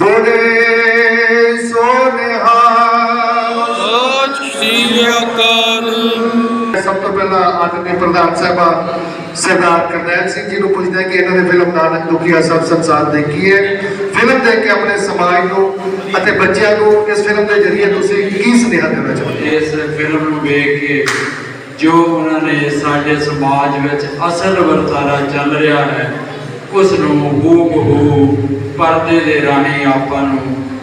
ਬੋਲੇ ਸੋਨਿਹਾ। ਸਤਿ ਸ਼੍ਰੀ ਅਕਾਲ। ਸਭ ਤੋਂ ਪਹਿਲਾਂ ਆਦਰਣੀ ਪ੍ਰਧਾਨ ਸਾਹਿਬਾ ਸਰਦਾਰ ਕਰਨੈਲ ਸਿੰਘ ਜੀ ਨੂੰ ਪੁੱਛਦਾ ਕਿ ਇਹਨਾਂ ਨੇ ਫਿਲਮ ਨਾਨਕ ਦੁਖੀਆ ਸਭ ਸੰਸਾਰ ਦੇਖੀ ਹੈ। ਫਿਲਮ ਦੇਖ ਕੇ ਆਪਣੇ ਸਮਾਜ ਨੂੰ ਅਤੇ ਬੱਚਿਆਂ ਨੂੰ ਇਸ ਫਿਲਮ ਦੇ ਜ਼ਰੀਏ ਤੁਸੀਂ ਕੀ ਸੁਨੇਹਾ ਦੇਣਾ ਚਾਹੁੰਦੇ ਇਸ ਫਿਲਮ ਨੂੰ ਵੇਖ ਕੇ ਜੋ ਉਹਨਾਂ ਨੇ ਸਾਡੇ ਸਮਾਜ ਵਿੱਚ ਅਸਲ ਵਰਤਾਰਾ ਚੱਲ ਰਿਹਾ ਹੈ ਉਸ ਨੂੰ ਹੂਬਹੂ ਪਰਦੇ ਦੇ ਰਾਹੀਂ ਆਪਾਂ ਨੂੰ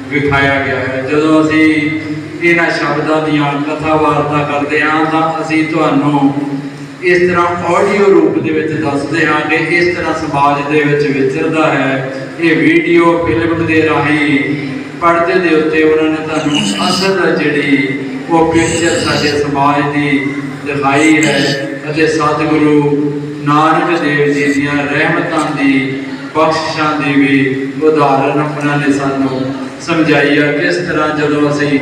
ਵਿਖਾਇਆ ਗਿਆ ਹੈ। ਜਦੋਂ ਅਸੀਂ ਇਹਨਾਂ ਸ਼ਬਦਾਂ ਦੀਆਂ ਕਥਾ ਵਾਰਤਾ ਕਰਦੇ ਹਾਂ ਤਾਂ ਅਸੀਂ ਤੁਹਾਨੂੰ ਇਸ ਤਰ੍ਹਾਂ ਆਡੀਓ ਰੂਪ ਦੇ ਵਿੱਚ ਦੱਸਦੇ ਹਾਂ ਕਿ ਇਸ ਤਰ੍ਹਾਂ ਸਮਾਜ ਦੇ ਵਿੱਚ ਵਿਚਰਦਾ ਹੈ। ਇਹ ਵੀਡੀਓ ਫਿਲਮ ਦੇ ਰਾਹੀਂ ਪਰਦੇ ਦੇ ਉੱਤੇ ਉਹਨਾਂ ਨੇ ਤੁਹਾਨੂੰ ਅਸਲ ਜਿਹੜੀ ਉਹ ਪਿਕਚਰ ਸਾਡੇ ਸਮਾਜ ਦੀ ਦਿਖਾਈ ਹੈ ਅਤੇ ਸਤਿਗੁਰੂ ਨਾਨਕ ਦੇਵ ਜੀ ਦੀਆਂ ਰਹਿਮਤਾਂ ਦੀ ਬਖਸ਼ਿਸ਼ਾਂ ਦੀ ਵੀ ਉਦਾਹਰਨ ਉਹਨਾਂ ਨੇ ਸਾਨੂੰ ਸਮਝਾਈ ਹੈ ਕਿਸ ਤਰ੍ਹਾਂ ਜਦੋਂ ਅਸੀਂ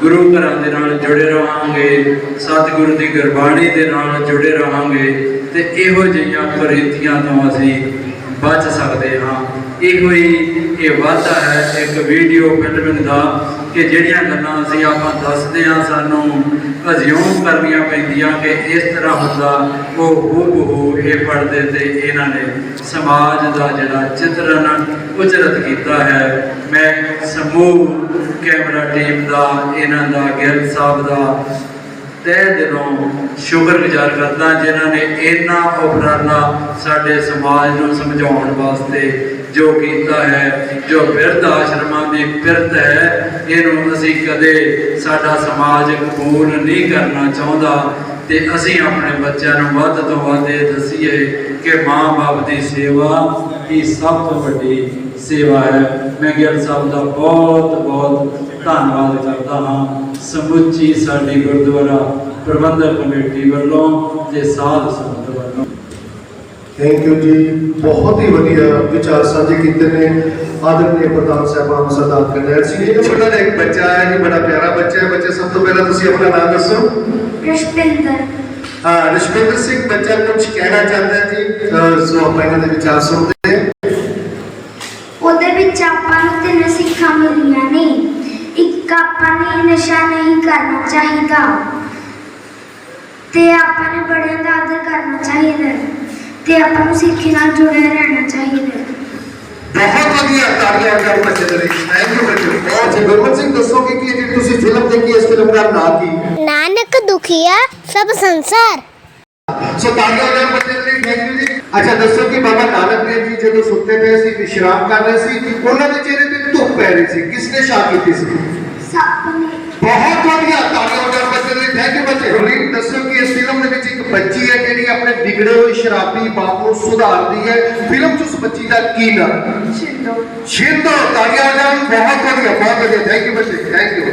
ਗੁਰੂ ਘਰਾਂ ਦੇ ਨਾਲ ਜੁੜੇ ਰਹਾਂਗੇ, ਸਤਿਗੁਰੂ ਦੀ ਗੁਰਬਾਣੀ ਦੇ ਨਾਲ ਜੁੜੇ ਰਹਾਂਗੇ, ਤੇ ਇਹੋ ਜਿਹੀਆਂ ਕੁਰੀਤੀਆਂ ਤੋਂ ਅਸੀਂ ਬਚ ਸਕਦੇ ਹਾਂ। ਇਹੋ ਹੀ ਇਹ ਵਾਧਾ ਹੈ, ਇੱਕ ਵੀਡੀਓ ਫਿਲਮਿੰਗ ਦਾ, ਕਿ ਜਿਹੜੀਆਂ ਗੱਲਾਂ ਅਸੀਂ ਆਪਾਂ ਦੱਸਦੇ ਹਾਂ ਸਾਨੂੰ ਅਜ਼ਿਉਮ ਕਰਨੀਆਂ ਪੈਂਦੀਆਂ ਕਿ ਇਸ ਤਰ੍ਹਾਂ ਹੁੰਦਾ, ਉਹ ਹੂਬਹੂ ਇਹ ਪੜਦੇ ਤੇ ਇਹਨਾਂ ਨੇ ਸਮਾਜ ਦਾ ਜਿਹੜਾ ਚਿਤਰਨ, ਉਚਰਤ ਕੀਤਾ ਹੈ। ਮੈਂ ਸਮੂਹ, ਕੈਮਰਾ ਟੀਮ ਦਾ, ਇਹਨਾਂ ਦਾ, ਗਿਲ ਸਾਹਿਬ ਦਾ ਤਹਿ ਦਿਲੋਂ ਸ਼ੁਕਰਗੁਜ਼ਾਰ ਕਰਦਾ ਜਿਨ੍ਹਾਂ ਨੇ ਇੰਨਾ ਉਪਰਾਲਾ ਸਾਡੇ ਸਮਾਜ ਨੂੰ ਸਮਝਾਉਣ ਵਾਸਤੇ ਜੋ ਕੀਤਾ ਹੈ, ਜੋ ਬਿਰਧ ਆਸ਼ਰਮਾਂ ਦੀ ਬਿਰਧ ਹੈ, ਇਹਨੂੰ ਅਸੀਂ ਕਦੇ ਸਾਡਾ ਸਮਾਜ ਕਬੂਲ ਨਹੀਂ ਕਰਨਾ ਚਾਹੁੰਦਾ ਤੇ ਅਸੀਂ ਆਪਣੇ ਬੱਚਿਆਂ ਨੂੰ ਵੱਧ ਤੋਂ ਵੱਧ ਇਹ ਦੱਸੀਏ ਕਿ ਮਾਂ-ਬਾਪ ਦੀ ਸੇਵਾ ਹੀ ਸਭ ਤੋਂ ਵੱਡੀ ਸੇਵਾ ਹੈ ਮੈਂ ਗਿਆਨ ਸਾਹਿਬ ਦਾ ਬਹੁਤ ਬਹੁਤ ਧੰਨਵਾਦ ਕਰਦਾ ਹਾਂ ਸਮੁੱਚੀ ਸਾਡੀ ਗੁਰਦੁਆਰਾ ਪ੍ਰਬੰਧਕ ਕਮੇਟੀ ਵੱਲੋਂ ਤੇ ਸਾਧ ਸੰਗਤ ਵੱਲੋਂ ਥੈਂਕ ਯੂ ਜੀ ਬਹੁਤ ਹੀ ਵਧੀਆ ਵਿਚਾਰ ਸਾਂਝੇ ਕੀਤੇ ਨੇ ਆਦਰਣੀ ਪ੍ਰਧਾਨ ਸਾਹਿਬਾਨ ਸਰਦਾਰ ਕਰਨੈਲ ਸਿੰਘ ਜੀ ਉਹਨਾਂ ਦਾ ਇੱਕ ਬੱਚਾ ਹੈ ਜੀ ਬੜਾ ਪਿਆਰਾ ਬੱਚਾ ਹੈ ਬੱਚੇ ਸਭ ਤੋਂ ਪਹਿਲਾਂ ਤੁਸੀਂ ਆਪਣਾ ਨਾਮ ਦੱਸੋ ਰਸ਼ਪਿੰਦਰ ਹਾਂ ਰਸ਼ਪਿੰਦਰ ਸਿੰਘ ਬੱਚਾ ਕੁਝ ਕਹਿਣਾ ਚਾਹੁੰਦਾ ਹੈ ਜੀ ਅਹ ਸੋ ਆਪਾਂ ਇਹਨਾਂ ਦੇ ਵਿਚਾਰ ਸੁਣਦੇ ਹਾਂ ਉਹਦੇ ਵਿੱਚ ਆਪਾਂ ਨੂੰ ਤਿੰਨ ਸਿੱਖਾਂ ਮਿਲੀਆਂ ਨੇ ਇੱਕ ਆਪਾਂ ਨੇ ਨਸ਼ਾ ਨਹੀਂ ਕਰਨਾ ਚਾਹੀਦਾ। ਤੇ ਆਪਾਂ ਨੇ ਬੜਿਆਂ ਦਾ ਆਦਰ ਕਰਨਾ ਚਾਹੀਦਾ। ਤੇ ਆਪਾਂ ਨੂੰ ਸਿੱਖੀ ਨਾਲ ਜੁੜੇ ਰਹਿਣਾ ਚਾਹੀਦਾ। ਬਹੁਤ ਵਧੀਆ ਤਾੜੀਆਂ ਕਰ ਬੱਚੇ ਦੇ ਲਈ ਥੈਂਕ ਯੂ ਬੱਚੇ ਬਹੁਤ ਜੀ ਗੁਰਮਤ ਸਿੰਘ ਦੱਸੋਗੇ ਕਿ ਇਹ ਜਿਹੜੀ ਤੁਸੀਂ ਫਿਲਮ ਦੇਖੀ ਇਸ ਫਿਲਮ ਦਾ ਨਾਮ ਕੀ ਨਾਨਕ ਦੁਖੀਆ ਸਭ ਸੰਸਾਰ। ਸੋ ਤਾੜੀਆਂ ਕਰ ਬੱਚੇ ਦੇ ਲਈ ਥੈਂਕ ਯੂ ਜੀ। ਅੱਛਾ ਦੱਸੋ ਕਿ ਬਾਬਾ ਨਾਨਕ ਦੇਵ ਜੀ ਜਦੋਂ ਸੁੱਤੇ ਪਏ ਸੀ ਵਿਸ਼ਰਾਮ ਕਰ ਰਹੇ ਸੀ ਉਹਨਾਂ ਦੇ ਚਿਹਰੇ ਤੇ ਧੁੱਪ ਪੈ ਰਹੀ ਸੀ। ਕਿਸ ਨੇ ਸ਼ਾਹ ਕੀਤੀ ਸੀ? ਸੱਪ ਨੇ ਬਹੁਤ ਵਧੀਆ ਤਾੜੀਆਂ ਬੱਚੇ ਦੇ ਲਈ। ਥੈਂਕ ਯੂ ਬੱਚੇ। ਗੁਰਲੀਨ ਦੱਸੋ ਕਿ ਇਸ ਫਿਲਮ ਦੇ ਵਿੱਚ ਇੱਕ ਬੱਚੀ ਹੈ ਜਿਹੜੀ ਆਪਣੇ ਵਿਗੜੇ ਹੋਏ ਸ਼ਰਾਬੀ ਬਾਪ ਨੂੰ ਸੁਧਾਰਦੀ ਹੈ। ਫਿਲਮ 'ਚ ਉਸ ਬੱਚੀ ਦਾ ਕੀ ਨਾਮ? ਛਿੰਦੋ ਸ਼ਿੰਦੋ ਤਾੜੀਆਂ ਨਾਲ ਬਹੁਤ ਵਧੀਆ ਬਹੁਤ ਵਧੀਆ। ਥੈਂਕ ਯੂ ਬੱਚੇ ਥੈਂਕ ਯੂ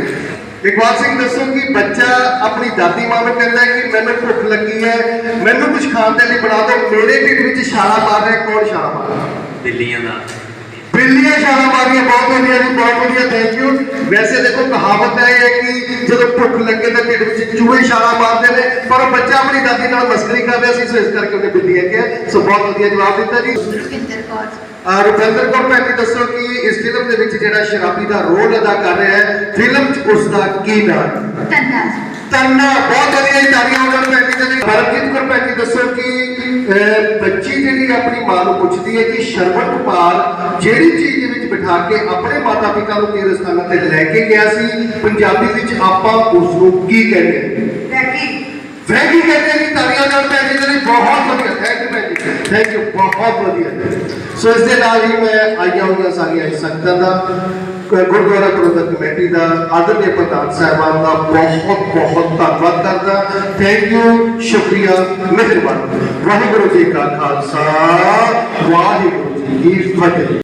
ਇਕਬਾਲ ਸਿੰਘ ਦੱਸੋ ਕਿ ਬੱਚਾ ਆਪਣੀ ਦਾਦੀ ਮਾਂ ਨੂੰ ਕਹਿੰਦਾ ਕਿ ਮੈਨੂੰ ਭੁੱਖ ਲੱਗੀ ਹੈ ਮੈਨੂੰ ਕੁਝ ਖਾਣ ਦੇ ਲਈ ਬਣਾ ਦਿਓ। ਮੇਰੇ ਢਿੱਡ ਵਿੱਚ ਛਾਲਾ ਮਾਰ ਰਿਹਾ ਕੌਣ ਛਾਲਾ ਮਾਰ ਰਿਹਾ ਦਿੱਲੀਆਂ ਦਾ। ਬਿੱਲੀਆਂ ਛਾਲਾ ਮਾਰੀਆਂ ਬਹੁਤ ਵਧੀਆ ਜੀ ਬਹੁਤ ਵਧੀਆ ਥੈਂਕ ਯੂ ਵੈਸੇ ਦੇਖੋ ਕਹਾਵਤ ਹੈ ਇਹ ਕਿ ਜਦੋਂ ਭੁੱਖ ਲੱਗੇ ਤਾਂ ਢਿੱਡ ਵਿੱਚ ਚੂਹੇ ਛਾਲਾ ਮਾਰਦੇ ਨੇ ਪਰ ਉਹ ਬੱਚਾ ਆਪਣੀ ਦਾਦੀ ਨਾਲ ਮਸਕਰੀ ਕਰ ਰਿਹਾ ਸੀ ਸੋ ਇਸ ਕਰਕੇ ਉਹਨੇ ਬਿੱਲੀਆਂ ਕਿਹਾ ਸੋ ਬਹੁਤ ਵਧੀਆ ਜਵਾਬ ਦਿੱਤਾ ਜੀ ਰੁਪਿੰਦਰ ਕੌਰ ਆ ਰੁਪਿੰਦਰ ਕੌਰ ਭੈਣ ਜੀ ਦੱਸੋ ਕਿ ਇਸ ਫਿਲਮ ਦੇ ਵਿੱਚ ਜਿਹੜਾ ਸ਼ਰਾਬੀ ਦਾ ਰੋਲ ਅਦਾ ਕਰ ਰਿਹਾ ਹੈ ਫਿਲਮ 'ਚ ਉਸ ਦਾ ਕੀ ਨਾਮ ਤੰਨਾ ਤੰਨਾ ਬਹੁਤ ਵਧੀਆ ਜੀ ਤਾੜੀਆਂ ਉਹਨਾਂ ਨੂੰ ਭੈਣ ਜੀ ਦੇ ਲਈ ਪਰਮਜੀਤ ਕੌਰ ਭੈਣ ਜੀ ਦੱਸੋ ਕਿ ਅਹ, ਬੱਚੀ ਜਿਹੜੀ ਆਪਣੀ ਮਾਂ ਨੂੰ ਪੁੱਛਦੀ ਹੈ ਕਿ ਸ਼ਰਬਤ ਪਾਲ ਜਿਹੜੀ ਚੀਜ਼ ਦੇ ਵਿੱਚ ਬਿਠਾ ਕੇ ਆਪਣੇ ਮਾਤਾ ਪਿਤਾ ਨੂੰ ਤੀਰਥ ਸਥਾਨਾਂ ਤੇ ਲੈ ਕੇ ਗਿਆ ਸੀ ਪੰਜਾਬੀ ਵਿੱਚ ਆਪਾਂ ਉਸ ਨੂੰ ਕੀ ਕਹਿੰਦੇ ਵੈਗੀ ਕਹਿੰਦੇ ਨੇ ਤਾੜੀਆਂ ਨਾਲ ਭੈਣ ਜੀ ਲਈ ਬਹੁਤ ਵਧੀਆ ਥੈਂਕ ਯੂ ਭੈਣ ਜੀ ਥੈਂਕ ਯੂ ਬਹੁਤ ਵਧੀਆ। ਸੋ ਇਸ ਦੇ ਨਾਲ ਹੀ ਮੈਂ ਆਈਆਂ ਹੋਈਆਂ ਸਾਰੀਆਂ ਸੰਗਤਾਂ ਦਾ। ਗੁਰਦੁਆਰਾ ਪ੍ਰਬੰਧਕ ਕਮੇਟੀ ਦਾ ਆਦਰਣੀ ਪ੍ਰਧਾਨ ਸਾਹਿਬਾਨ ਦਾ ਬਹੁਤ ਬਹੁਤ ਧੰਨਵਾਦ ਕਰਦਾ ਥੈਂਕ ਯੂ ਸ਼ੁਕਰੀਆ, ਮਿਹਰਬਾਨੀ। ਵਾਹਿਗੁਰੂ ਜੀ ਕਾ ਖਾਲਸਾ, ਵਾਹਿਗੁਰੂ ਜੀ ਕੀ ਫਤਿਹ।